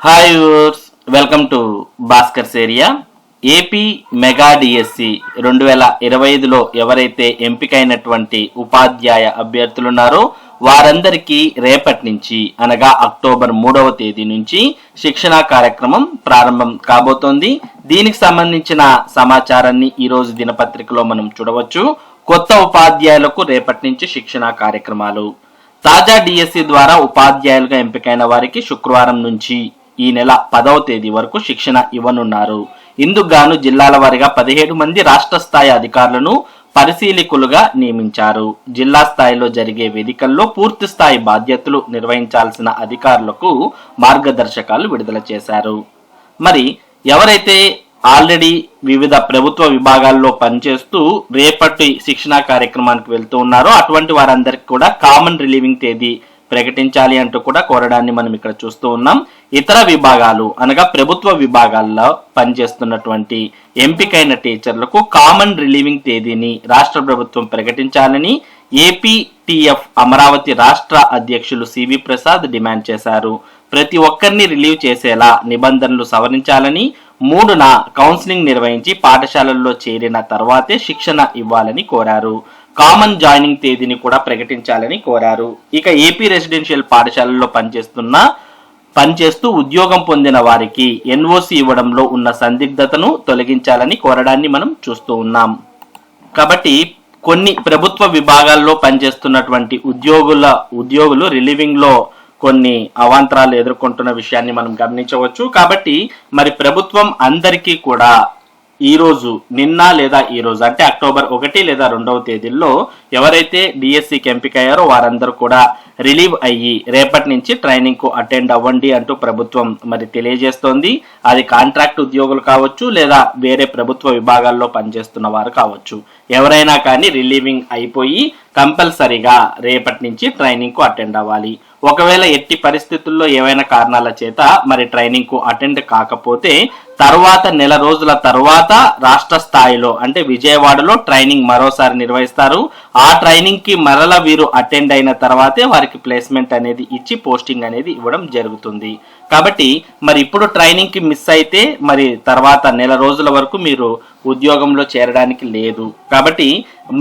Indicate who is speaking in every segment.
Speaker 1: Hi yours welcome to Bhaskar's area AP mega DSC రెండు వేల ఇరవై ఐదులో ఎవరైతే ఎంపికైనటువంటి ఉపాధ్యాయ అభ్యర్థులు ఉన్నారో వారందరికీ రేపటి నుంచి అనగా అక్టోబర్ మూడవ తేదీ నుంచి శిక్షణా కార్యక్రమం ప్రారంభం కాబోతోంది. దీనికి సంబంధించిన సమాచారాన్ని ఈరోజు దినపత్రికలో మనం చూడవచ్చు. కొత్త ఉపాధ్యాయులకు రేపటి నుంచి శిక్షణా కార్యక్రమాలు. తాజా డిఎస్సి ద్వారా ఉపాధ్యాయులుగా ఎంపికైన వారికి శుక్రవారం నుంచి ఈ నెల పదవ తేదీ వరకు శిక్షణ ఇవ్వనున్నారు. ఇందుకుగాను జిల్లాల వారీగా పదిహేడు మంది రాష్ట్ర స్థాయి అధికారులను పరిశీలకులుగా నియమించారు. జిల్లా స్థాయిలో జరిగే వేదికల్లో పూర్తి స్థాయి బాధ్యతలు నిర్వహించాల్సిన అధికారులకు మార్గదర్శకాలు విడుదల చేశారు. మరి ఎవరైతే ఆల్రెడీ వివిధ ప్రభుత్వ విభాగాల్లో పనిచేస్తూ రేపటి శిక్షణా కార్యక్రమానికి వెళ్తూ ఉన్నారో అటువంటి వారందరికీ కూడా కామన్ రిలీవింగ్ తేదీ ప్రకటించాలి అంటూ కూడా కోరడాన్ని మనం ఇక్కడ చూస్తూ ఉన్నాం. ఇతర విభాగాలు అనగా ప్రభుత్వ విభాగాల్లో పనిచేస్తున్నటువంటి ఎంపికైన టీచర్లకు కామన్ రిలీవింగ్ తేదీని రాష్ట్ర ప్రభుత్వం ప్రకటించాలని ఏపీటీఎఫ్ అమరావతి రాష్ట్ర అధ్యక్షులు సివి ప్రసాద్ డిమాండ్ చేశారు. ప్రతి ఒక్కరిని రిలీవ్ చేసేలా నిబంధనలు సవరించాలని మూడున కౌన్సిలింగ్ నిర్వహించి పాఠశాలల్లో చేరిన తర్వాతే శిక్షణ ఇవ్వాలని కోరారు. కామన్ జాయినింగ్ తేదీని కూడా ప్రకటించాలని కోరారు. ఇక ఏపీ రెసిడెన్షియల్ పాఠశాలల్లో పనిచేస్తున్న పనిచేస్తూ ఉద్యోగం పొందిన వారికి ఎన్ఓసి ఇవ్వడంలో ఉన్న సందిగ్ధతను తొలగించాలని కోరడాన్ని మనం చూస్తూ ఉన్నాం. కాబట్టి కొన్ని ప్రభుత్వ విభాగాల్లో పనిచేస్తున్నటువంటి ఉద్యోగుల ఉద్యోగులు రిలీవింగ్లో కొన్ని అవాంతరాలు ఎదుర్కొంటున్న విషయాన్ని మనం గమనించవచ్చు. కాబట్టి మరి ప్రభుత్వం అందరికీ కూడా ఈ రోజు నిన్న లేదా ఈ రోజు అంటే అక్టోబర్ ఒకటి లేదా రెండవ తేదీల్లో ఎవరైతే డిఎస్సికి ఎంపికయ్యారో వారందరూ కూడా రిలీవ్ అయ్యి రేపటి నుంచి ట్రైనింగ్కు అటెండ్ అవ్వండి అంటూ ప్రభుత్వం మరి తెలియజేస్తోంది. అది కాంట్రాక్ట్ ఉద్యోగులు కావచ్చు లేదా వేరే ప్రభుత్వ విభాగాల్లో పనిచేస్తున్న వారు కావచ్చు. ఎవరైనా కానీ రిలీవింగ్ అయిపోయి కంపల్సరీగా రేపటి నుంచి ట్రైనింగ్కు అటెండ్ అవ్వాలి. ఒకవేళ ఎట్టి పరిస్థితుల్లో ఏవైనా కారణాల చేత మరి ట్రైనింగ్కు అటెండ్ కాకపోతే తర్వాత నెల రోజుల తర్వాత రాష్ట్ర స్థాయిలో అంటే విజయవాడలో ట్రైనింగ్ మరోసారి నిర్వహిస్తారు. ఆ ట్రైనింగ్కి మరల వీరు అటెండ్ అయిన తర్వాతే వారికి ప్లేస్మెంట్ అనేది ఇచ్చి పోస్టింగ్ అనేది ఇవ్వడం జరుగుతుంది. కాబట్టి మరి ఇప్పుడు ట్రైనింగ్కి మిస్ అయితే మరి తర్వాత నెల రోజుల వరకు మీరు ఉద్యోగంలో చేరడానికి లేదు. కాబట్టి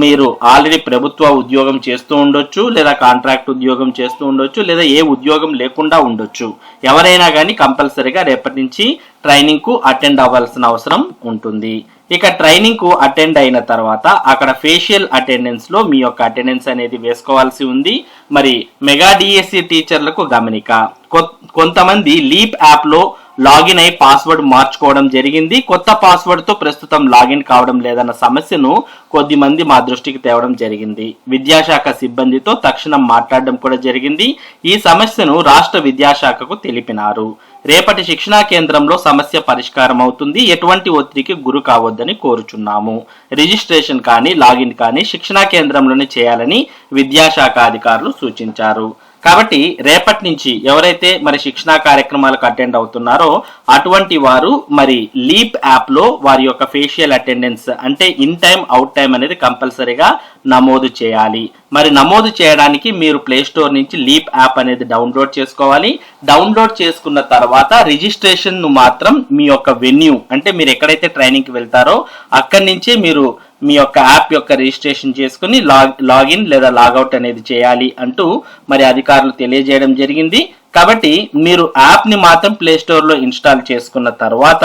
Speaker 1: మీరు ఆల్రెడీ ప్రభుత్వ ఉద్యోగం చేస్తూ ఉండొచ్చు లేదా కాంట్రాక్ట్ ఉద్యోగం చేస్తూ ఉండొచ్చు లేదా ఏ ఉద్యోగం లేకుండా ఉండొచ్చు. ఎవరైనా కానీ కంపల్సరీగా రేపటి నుంచి ట్రైనింగ్కు అటెండ్ అవ్వాల్సిన అవసరం ఉంటుంది. ఇక ట్రైనింగ్కు అటెండ్ అయిన తర్వాత అక్కడ ఫేషియల్ అటెండెన్స్లో మీ యొక్క అటెండెన్స్ అనేది వేసుకోవాల్సి ఉంది. మరి మెగా డిఎస్సి టీచర్లకు గమనిక. కొ- కొంతమంది లీప్ యాప్లో లాగిన్ అయి పాస్వర్డ్ మార్చుకోవడం జరిగింది. కొత్త పాస్వర్డ్తో ప్రస్తుతం లాగిన్ కావడం లేదన్న సమస్యను కొద్ది మంది మా దృష్టికి తేవడం జరిగింది. విద్యాశాఖ సిబ్బందితో తక్షణం మాట్లాడడం కూడా జరిగింది. ఈ సమస్యను రాష్ట్ర విద్యాశాఖకు తెలిపినారు. రేపటి శిక్షణా కేంద్రంలో సమస్య పరిష్కారం అవుతుంది ఎటువంటి ఒత్తిడికి గురి కావద్దని కోరుచున్నాము. రిజిస్ట్రేషన్ కానీ లాగిన్ కానీ శిక్షణా కేంద్రంలోనే చేయాలని విద్యాశాఖ అధికారులు సూచించారు. కాబట్టి రేపటి నుంచి ఎవరైతే మరి శిక్షణా కార్యక్రమాలకు అటెండ్ అవుతున్నారో అటువంటి వారు మరి లీప్ యాప్లో వారి యొక్క ఫేషియల్ అటెండెన్స్ అంటే ఇన్ టైం అవుట్ టైం అనేది కంపల్సరీగా నమోదు చేయాలి. మరి నమోదు చేయడానికి మీరు ప్లే స్టోర్ నుంచి లీప్ యాప్ అనేది డౌన్లోడ్ చేసుకోవాలి. డౌన్లోడ్ చేసుకున్న తర్వాత రిజిస్ట్రేషన్ను మాత్రం మీ యొక్క వెన్యూ అంటే మీరు ఎక్కడైతే ట్రైనింగ్కి వెళ్తారో అక్కడి నుంచే మీరు మీ యొక్క యాప్ యొక్క రిజిస్ట్రేషన్ చేసుకుని లాగ్ లాగిన్ లేదా లాగౌట్ అనేది చేయాలి అంటూ మరి అధికారులు తెలియజేయడం జరిగింది. కాబట్టి మీరు యాప్ని మాత్రం ప్లే స్టోర్లో ఇన్స్టాల్ చేసుకున్న తర్వాత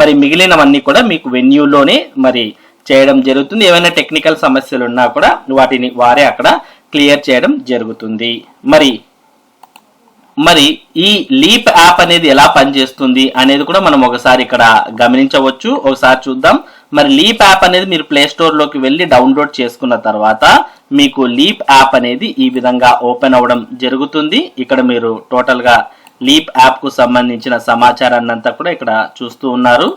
Speaker 1: మరి మిగిలినవన్నీ కూడా మీకు వెన్యూలోనే మరి చేయడం జరుగుతుంది. ఏమైనా టెక్నికల్ సమస్యలు ఉన్నా కూడా వాటిని వారే అక్కడ క్లియర్ చేయడం జరుగుతుంది. మరి మరి ఈ లీప్ యాప్ అనేది ఎలా పనిచేస్తుంది అనేది కూడా మనం ఒకసారి ఇక్కడ గమనించవచ్చు. ఒకసారి చూద్దాం. మరి లీప్ యాప్ అనేది మీరు ప్లే స్టోర్లోకి వెళ్ళి డౌన్లోడ్ చేసుకున్న తర్వాత మీకు లీప్ యాప్ అనేది ఈ విధంగా ఓపెన్ అవ్వడం జరుగుతుంది. ఇక్కడ మీరు టోటల్గా లీప్ యాప్కు సంబంధించిన సమాచారాన్ని అంతా కూడా ఇక్కడ చూస్తూ ఉన్నారు.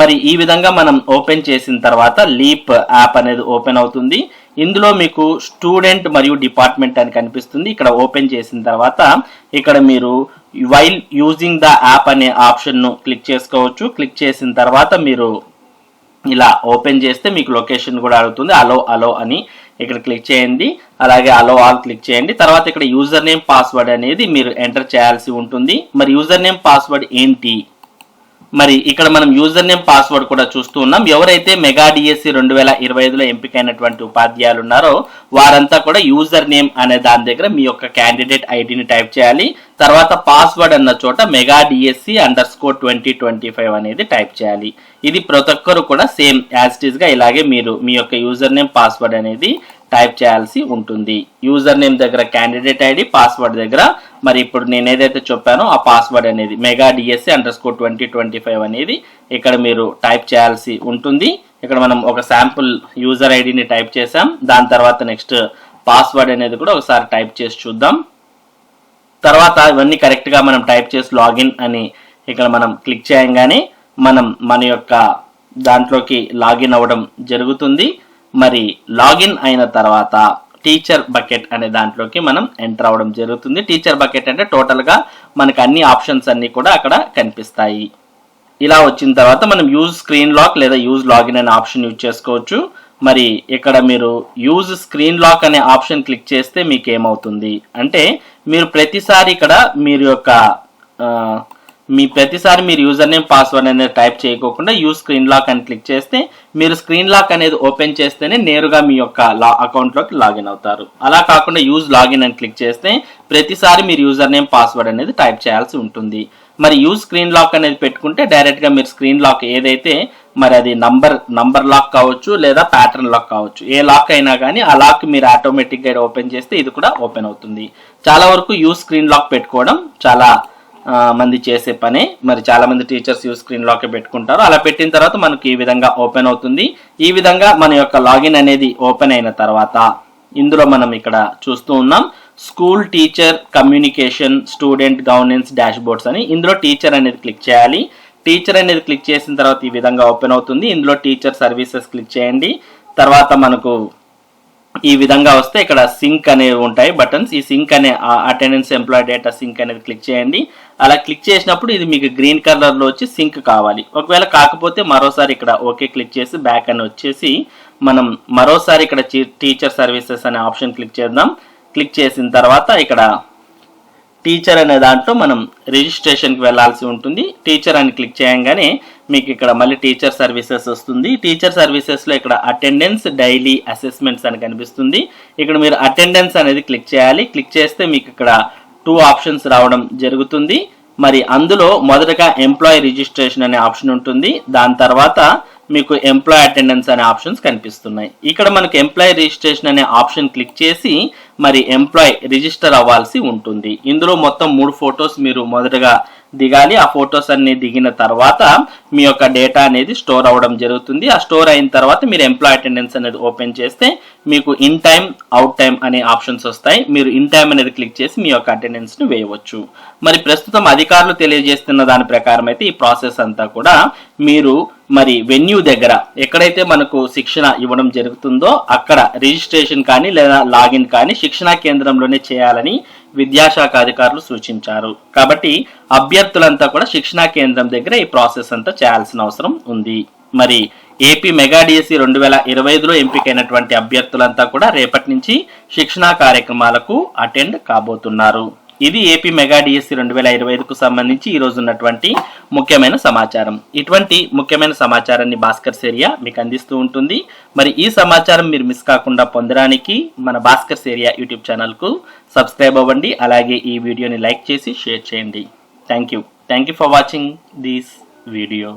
Speaker 1: మరి ఈ విధంగా మనం ఓపెన్ చేసిన తర్వాత లీప్ యాప్ అనేది ఓపెన్ అవుతుంది. ఇందులో మీకు స్టూడెంట్ మరియు డిపార్ట్మెంట్ అని కనిపిస్తుంది. ఇక్కడ ఓపెన్ చేసిన తర్వాత ఇక్కడ మీరు వైల్ యూజింగ్ ద యాప్ అనే ఆప్షన్ను క్లిక్ చేసుకోవచ్చు. క్లిక్ చేసిన తర్వాత మీరు ఇలా ఓపెన్ చేస్తే మీకు లొకేషన్ కూడా అడుగుతుంది. అలో అలో అని ఇక్కడ క్లిక్ చేయండి. అలాగే అలో ఆల్ క్లిక్ చేయండి. తర్వాత ఇక్కడ యూజర్ నేమ్ పాస్వర్డ్ అనేది మీరు ఎంటర్ చేయాల్సి ఉంటుంది. మరి యూజర్ నేమ్ పాస్వర్డ్ ఏంటి? మరి ఇక్కడ మనం యూజర్ నేమ్ పాస్వర్డ్ కూడా చూస్తూ ఉన్నాం. ఎవరైతే మెగా డిఎస్సి రెండు వేల ఇరవై ఐదులో ఎంపికైనటువంటి ఉపాధ్యాయులు ఉన్నారో వారంతా కూడా యూజర్ నేమ్ అనే దాని దగ్గర మీ యొక్క క్యాండిడేట్ ఐడిని టైప్ చేయాలి. తర్వాత పాస్వర్డ్ అన్న చోట mega DSC underscore twenty twenty five అనేది టైప్ చేయాలి. ఇది ప్రతి ఒక్కరు కూడా సేమ్ యాజ్ ఇట్గా ఇలాగే మీరు మీ యొక్క యూజర్ నేమ్ పాస్వర్డ్ అనేది టైప్ చేయాల్సి ఉంటుంది. యూజర్ నేమ్ దగ్గర క్యాండిడేట్ ఐడి పాస్వర్డ్ దగ్గర మరి ఇప్పుడు నేను ఏదైతే చెప్పానో ఆ పాస్వర్డ్ అనేది mega DSC underscore twenty twenty five అనేది ఇక్కడ మీరు టైప్ చేయాల్సి ఉంటుంది. ఇక్కడ మనం ఒక శాంపుల్ యూజర్ ఐడిని టైప్ చేసాం దాని తర్వాత నెక్స్ట్ పాస్వర్డ్ అనేది కూడా ఒకసారి టైప్ చేసి చూద్దాం. తర్వాత ఇవన్నీ కరెక్ట్గా మనం టైప్ చేసి లాగిన్ అని ఇక్కడ మనం క్లిక్ చేయంగానే మనం మన యొక్క దాంట్లోకి లాగిన్ అవ్వడం జరుగుతుంది. మరి లాగిన్ అయిన తర్వాత టీచర్ బకెట్ అనే దాంట్లోకి మనం ఎంటర్ అవ్వడం జరుగుతుంది. టీచర్ బకెట్ అంటే టోటల్గా మనకు అన్ని ఆప్షన్స్ అన్నీ కూడా అక్కడ కనిపిస్తాయి. ఇలా వచ్చిన తర్వాత మనం యూజ్ స్క్రీన్ లాక్ లేదా యూజ్ లాగిన్ అనే ఆప్షన్ యూజ్ చేసుకోవచ్చు. మరి ఇక్కడ మీరు యూజ్ స్క్రీన్ లాక్ అనే ఆప్షన్ క్లిక్ చేస్తే మీకు ఏమవుతుంది? అంటే మీరు ప్రతిసారి ఇక్కడ మీరు యొక్క మీ ప్రతిసారి మీరు యూజర్ నేమ్ పాస్వర్డ్ అనేది టైప్ చేయకోకుండా యూజ్ స్క్రీన్ లాక్ అని క్లిక్ చేస్తే మీరు స్క్రీన్ లాక్ అనేది ఓపెన్ చేస్తేనే నేరుగా మీ యొక్క లా అకౌంట్లోకి లాగిన్ అవుతారు. అలా కాకుండా యూజ్ లాగిన్ అని క్లిక్ చేస్తే ప్రతిసారి మీరు యూజర్ నేమ్ పాస్వర్డ్ అనేది టైప్ చేయాల్సి ఉంటుంది. మరి యూజ్ స్క్రీన్ లాక్ అనేది పెట్టుకుంటే డైరెక్ట్గా మీరు స్క్రీన్ లాక్ ఏదైతే మరి అది నంబర్ నంబర్ లాక్ కావచ్చు లేదా ప్యాటర్న్ లాక్ కావచ్చు. ఏ లాక్ అయినా కానీ ఆ లాక్ మీరు ఆటోమేటిక్గా ఓపెన్ చేస్తే ఇది కూడా ఓపెన్ అవుతుంది. చాలా వరకు యూజ్ స్క్రీన్ లాక్ పెట్టుకోవడం చాలా మంది చేసే పనే. మరి చాలా మంది టీచర్స్ యూజ్ స్క్రీన్ లాకే పెట్టుకుంటారు. అలా పెట్టిన తర్వాత మనకు ఈ విధంగా ఓపెన్ అవుతుంది. ఈ విధంగా మన యొక్క లాగిన్ అనేది ఓపెన్ అయిన తర్వాత ఇందులో మనం ఇక్కడ చూస్తూ ఉన్నాం. School teacher communication student governance dash boards అని. ఇందులో టీచర్ అనేది క్లిక్ చేయాలి. టీచర్ అనేది క్లిక్ చేసిన తర్వాత ఈ విధంగా ఓపెన్ అవుతుంది. ఇందులో టీచర్ సర్వీసెస్ క్లిక్ చేయండి. తర్వాత మనకు ఈ విధంగా వస్తే ఇక్కడ సింక్ అనేవి ఉంటాయి బటన్స్. ఈ సింక్ అనే అటెండెన్స్ ఎంప్లాయ్ డేటా సింక్ అనేది క్లిక్ చేయండి. అలా క్లిక్ చేసినప్పుడు ఇది మీకు గ్రీన్ కలర్లో వచ్చి సింక్ కావాలి. ఒకవేళ కాకపోతే మరోసారి ఇక్కడ ఓకే క్లిక్ చేసి బ్యాక్ అని వచ్చేసి మనం మరోసారి ఇక్కడ టీచర్ సర్వీసెస్ అనే ఆప్షన్ క్లిక్ చేద్దాం. క్లిక్ చేసిన తర్వాత ఇక్కడ టీచర్ అనే దాంట్లో మనం రిజిస్ట్రేషన్కి వెళ్ళాల్సి ఉంటుంది. టీచర్ అని క్లిక్ చేయంగానే మీకు ఇక్కడ మళ్ళీ టీచర్ సర్వీసెస్ వస్తుంది. టీచర్ సర్వీసెస్లో ఇక్కడ అటెండెన్స్ డైలీ అసెస్మెంట్స్ అని కనిపిస్తుంది. ఇక్కడ మీరు అటెండెన్స్ అనేది క్లిక్ చేయాలి. క్లిక్ చేస్తే మీకు ఇక్కడ టూ ఆప్షన్స్ రావడం జరుగుతుంది. మరి అందులో మొదటగా ఎంప్లాయీ రిజిస్ట్రేషన్ అనే ఆప్షన్ ఉంటుంది. దాని తర్వాత మీకు ఎంప్లాయ్ అటెండెన్స్ అనే ఆప్షన్స్ కనిపిస్తున్నాయి. ఇక్కడ మనకు ఎంప్లాయీ రిజిస్ట్రేషన్ అనే ఆప్షన్ క్లిక్ చేసి మరి ఎంప్లాయ్ రిజిస్టర్ అవ్వాల్సి ఉంటుంది. ఇందులో మొత్తం మూడు ఫొటోస్ మీరు మొదటగా దిగాలి. ఆ ఫొటోస్ అన్ని దిగిన తర్వాత మీ యొక్క డేటా అనేది స్టోర్ అవ్వడం జరుగుతుంది. ఆ స్టోర్ అయిన తర్వాత మీరు ఎంప్లాయ్ అటెండెన్స్ అనేది ఓపెన్ చేస్తే మీకు ఇన్ టైం అవుట్ టైం అనే ఆప్షన్స్ వస్తాయి. మీరు ఇన్ టైం అనేది క్లిక్ చేసి మీ యొక్క అటెండెన్స్ని వేయవచ్చు. మరి ప్రస్తుతం అధికారులు తెలియజేస్తున్న దాని ప్రకారం అయితే ఈ ప్రాసెస్ అంతా కూడా మీరు మరి వెన్యూ దగ్గర ఎక్కడైతే మనకు శిక్షణ ఇవ్వడం జరుగుతుందో అక్కడ రిజిస్ట్రేషన్ కానీ లేదా లాగిన్ కానీ శిక్షణా కేంద్రంలోనే చేయాలని విద్యాశాఖ అధికారులు సూచించారు. కాబట్టి అభ్యర్థులంతా కూడా శిక్షణా కేంద్రం దగ్గర ఈ ప్రాసెస్ అంతా చేయాల్సిన అవసరం ఉంది. మరి ఏపీ మెగా డిఎస్సి రెండు వేల ఇరవై ఐదులో ఎంపికైనటువంటి అభ్యర్థులంతా కూడా రేపటి నుంచి శిక్షణా కార్యక్రమాలకు అటెండ్ కాబోతున్నారు. ఇది ఏపీ మెగా డిఎస్సి రెండు వేల ఇరవై ఐదుకు సంబంధించి ఈరోజు ఉన్నటువంటి ముఖ్యమైన సమాచారం. ఇటువంటి ముఖ్యమైన సమాచారాన్ని భాస్కర్ సేరియా మీకు అందిస్తూ ఉంటుంది. మరి ఈ సమాచారం మీరు మిస్ కాకుండా పొందడానికి మన భాస్కర్ సేరియా యూట్యూబ్ ఛానల్కు సబ్స్క్రైబ్ అవ్వండి. అలాగే ఈ వీడియోని లైక్ చేసి షేర్ చేయండి. Thank you. Thank you for watching this video.